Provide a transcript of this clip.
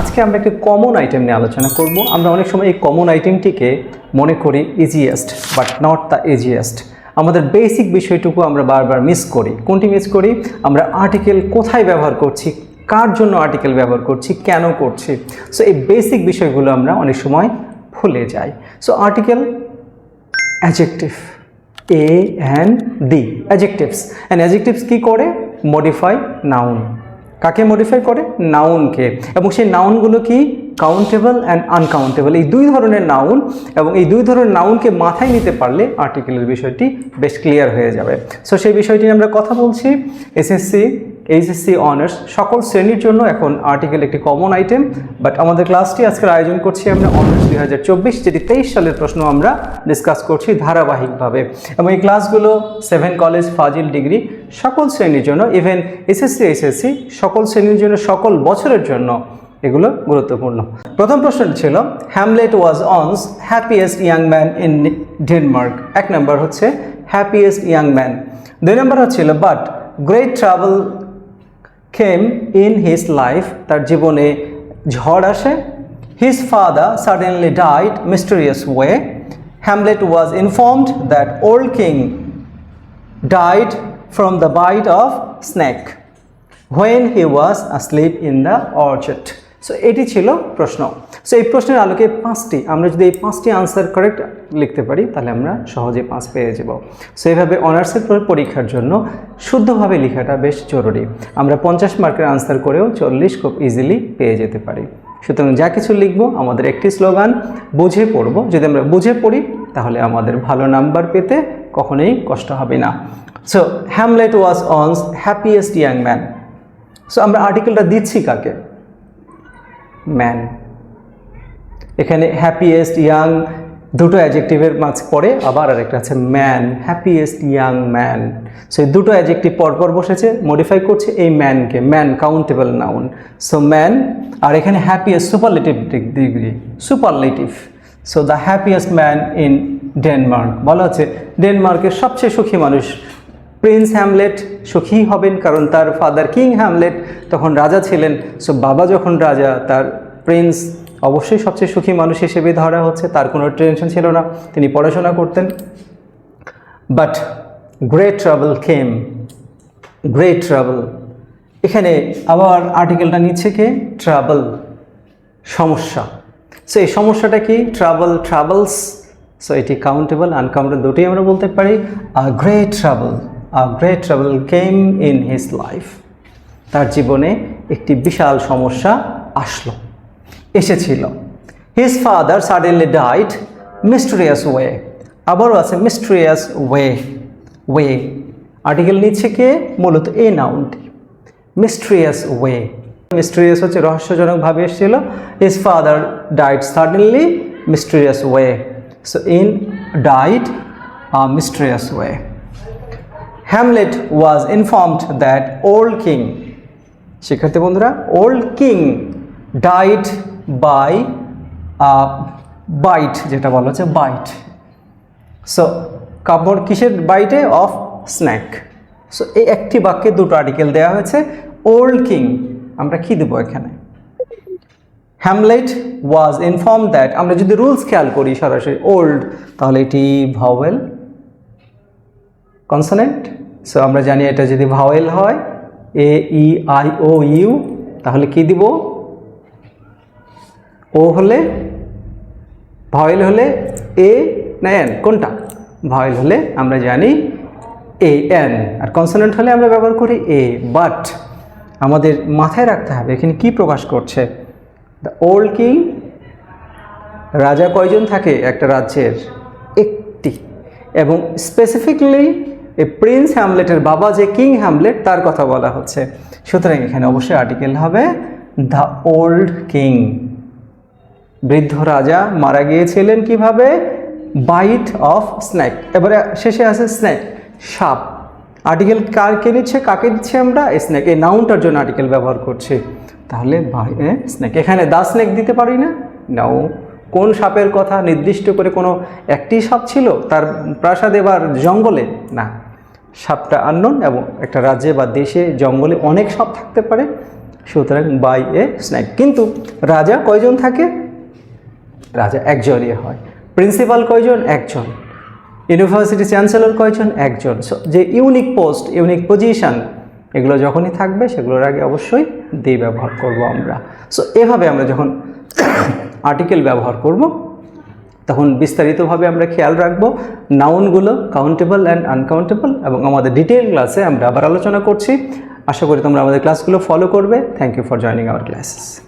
আজকে আমরা একটি কমন আইটেম নিয়ে আলোচনা করব। আমরা অনেক সময় এই কমন আইটেমটিকে মনে করি easiest but not the easiest আমাদের বেসিক বিষয়টুকু আমরা বারবার মিস করি। কোনটি মিস করি? আমরা আর্টিকেল কোথায় ব্যবহার করছি? কার জন্য আর্টিকেল ব্যবহার করছি? কেন করছি? সো এই বেসিক বিষয়গুলো আমরা অনেক সময় ভুলে যাই। So article adjective a and the adjectives and adjectives কী করে? মডিফাই নাউন কাকে মডিফাই করে? নাউনকে এবং সেই নাউনগুলো কি? কাউন্টেবল অ্যান্ড আনকাউন্টেবল এই দুই ধরনের নাউন এবং এই দুই ধরনের নাউনকে মাথায় নিতে পারলে আর্টিকেলের বিষয়টি বেশ ক্লিয়ার হয়ে যাবে। সো সেই বিষয়টি আমরা কথা বলছি। এসএসসি এইচএসসি অনার্স সকল শ্রেণির জন্য এখন আর্টিকেল একটি কমন আইটেম বাট আমাদের ক্লাসটি আজকের আয়োজন করছি আমরা অনার্স দুই হাজার চব্বিশ, যেটি তেইশ সালের প্রশ্ন আমরা ডিসকাস করছি ধারাবাহিকভাবে। এবং এই ক্লাসগুলো সেভেন কলেজ ফাজিল ডিগ্রি সকল শ্রেণির জন্য ইভেন এসএসসি এইচএসসি সকল শ্রেণির জন্য, সকল বছরের জন্য এগুলো গুরুত্বপূর্ণ। প্রথম প্রশ্নটি ছিল Hamlet was once happiest young man in Denmark এক নম্বর হচ্ছে হ্যাপিয়েস্ট ইয়াং ম্যান দুই নম্বর হচ্ছিল but great travail came in his life তার জীবনে ঝড় আসে। His father suddenly died mysterious way Hamlet was informed that old king died from the bite of snake when he was asleep in the orchard so এটি ছিল প্রশ্ন। So এই প্রশ্নের আলোকে পাঁচটি, আমরা যদি এই পাঁচটি আনসার কারেক্ট লিখতে পারি, তাহলে আমরা সহজে পাঁচ পেয়ে যাব। সো এইভাবে অনার্সের পরীক্ষার জন্য শুদ্ধভাবে লেখাটা বেশ জরুরি। আমরা পঞ্চাশ মার্কের আনসার করেও চল্লিশ খুব ইজিলি পেয়ে যেতে পারি। সুতরাং যা কিছু লিখব, আমাদের একটি স্লোগান বুঝে পড়ব। যদি আমরা বুঝে পড়ি, তাহলে আমাদের ভালো নাম্বার পেতে কখনোই কষ্ট হবে না। So Hamlet was once happiest young man so আমরা আর্টিকেলটা দিচ্ছি কাকে? ম্যান এখানে হ্যাপিয়েস্ট ইয়াং দুটো অ্যাজেক্টিভের মাঝ পরে আবার আরেকটা আছে man happiest young man so এই দুটো অ্যাজেক্টিভ পরপর বসেছে মডিফাই করছে এই ম্যানকে man countable noun so man আর এখানে happiest superlative degree superlative so the happiest man in Denmark বলা হচ্ছে ডেনমার্কের সবচেয়ে সুখী মানুষ প্রিন্স হ্যামলেট সুখী হবেন কারণ তার ফাদার কিং হ্যামলেট তখন রাজা ছিলেন। সো বাবা যখন রাজা, তার প্রিন্স অবশ্যই সবচেয়ে সুখী মানুষ হিসেবে ধরা হচ্ছে, তার কোনো টেনশন ছিল না, তিনি পড়াশোনা করতেন। But great travel came, great travel. এখানে আবার আর্টিকেলটা নিচ্ছে কে? ট্রাভেল, সমস্যা। সো এই সমস্যাটা কি? Travel, travels. সো এটি কাউন্টেবল আনকাউন্টেবল দুটোই আমরা বলতে পারি। আ, great travel. Great travel came in his life তার জীবনে একটি বিশাল সমস্যা আসলো, এসেছিল। His father suddenly died mysterious way আবারও আছে মিস্টেরিয়াস ওয়ে ওয়ে আর্টিকেল নিচ্ছে কে? মূলত এ নাউনটি মিস্ট্রিয়াস ওয়ে মিস্ট্রিয়াস হচ্ছে রহস্যজনকভাবে এসেছিল। His father died suddenly mysterious way so in died mysterious way Hamlet was informed that old king শিক্ষার্থী বন্ধুরা old king died by bite যেটা বলা হচ্ছে বাইট সো কাপড় কিসের বাইটে অফ স্ন্যাক সো এই একটি বাক্যে দুটো আর্টিকেল দেওয়া হয়েছে ওল্ড কিং আমরা কি দেবো এখানে? হ্যামলেট ওয়াজ ইনফর্ম দ্যাট আমরা যদি রুলস খেয়াল করি সরাসরি ওল্ড তাহলে এটি ভাওয়েল কনসোনেন্ট সো আমরা জানি এটা যদি ভাওয়েল হয় এ ই আই ও ইউ তাহলে কি দিব? ও হলে ভয়েল হলে এ না এন কোনটা? ভয়েল হলে আমরা জানি এ এন আর কনসোনেন্ট হলে আমরা ব্যবহার করি এ বাট আমাদের মাথায় রাখতে হবে, এখানে কি প্রকাশ করছে? দ্য ওল্ড কিং রাজা কয়জন থাকে একটা রাজ্যের? একটি। এবং স্পেসিফিকলি এই প্রিন্স হ্যামলেটের বাবা যে কিং হ্যামলেট, তার কথা বলা হচ্ছে। সুতরাং এখানে অবশ্যই আর্টিকেল হবে, দ্য ওল্ড কিং। বৃদ্ধ রাজা মারা গিয়েছিলেন কীভাবে? বাইট অফ স্ন্যাক এবারে শেষে আছে স্ন্যাক সাপ। আর্টিকেল কারকে নিচ্ছে কাকে দিচ্ছে আমরা? স্ন্যাক এই নাউনটার জন্য আর্টিকেল ব্যবহার করছি। তাহলে স্ন্যাক এখানে দা স্ন্যাক দিতে পারি না? নাও কোন সাপের কথা নির্দিষ্ট করে কোনো একটি সাপ ছিল? তার প্রাসাদে বা জঙ্গলে? না। সাপটা আননোন এবং একটা রাজ্যে বা দেশে, জঙ্গলে অনেক সাপ থাকতে পারে, সুতরাং বাই এ স্ন্যাক। কিন্তু রাজা কয়জন থাকে? রাজা একজনই হয়। প্রিন্সিপাল কয়জন? একজন। ইউনিভার্সিটি চ্যান্সেলর কয়জন? একজন। যে ইউনিক পোস্ট, ইউনিক পজিশন, এগুলো যখনই থাকবে, সেগুলোর আগে অবশ্যই দি ব্যবহার করব আমরা। সো এভাবে আমরা যখন আর্টিকেল ব্যবহার করব তখন বিস্তারিতভাবে আমরা খেয়াল রাখব নাউনগুলো কাউন্টেবল অ্যান্ড আনকাউন্টেবল এবং আমাদের ডিটেল ক্লাসে আমরা আবার আলোচনা করছি। আশা করি তোমরা আমাদের ক্লাসগুলো ফলো করবে। Thank you for joining our classes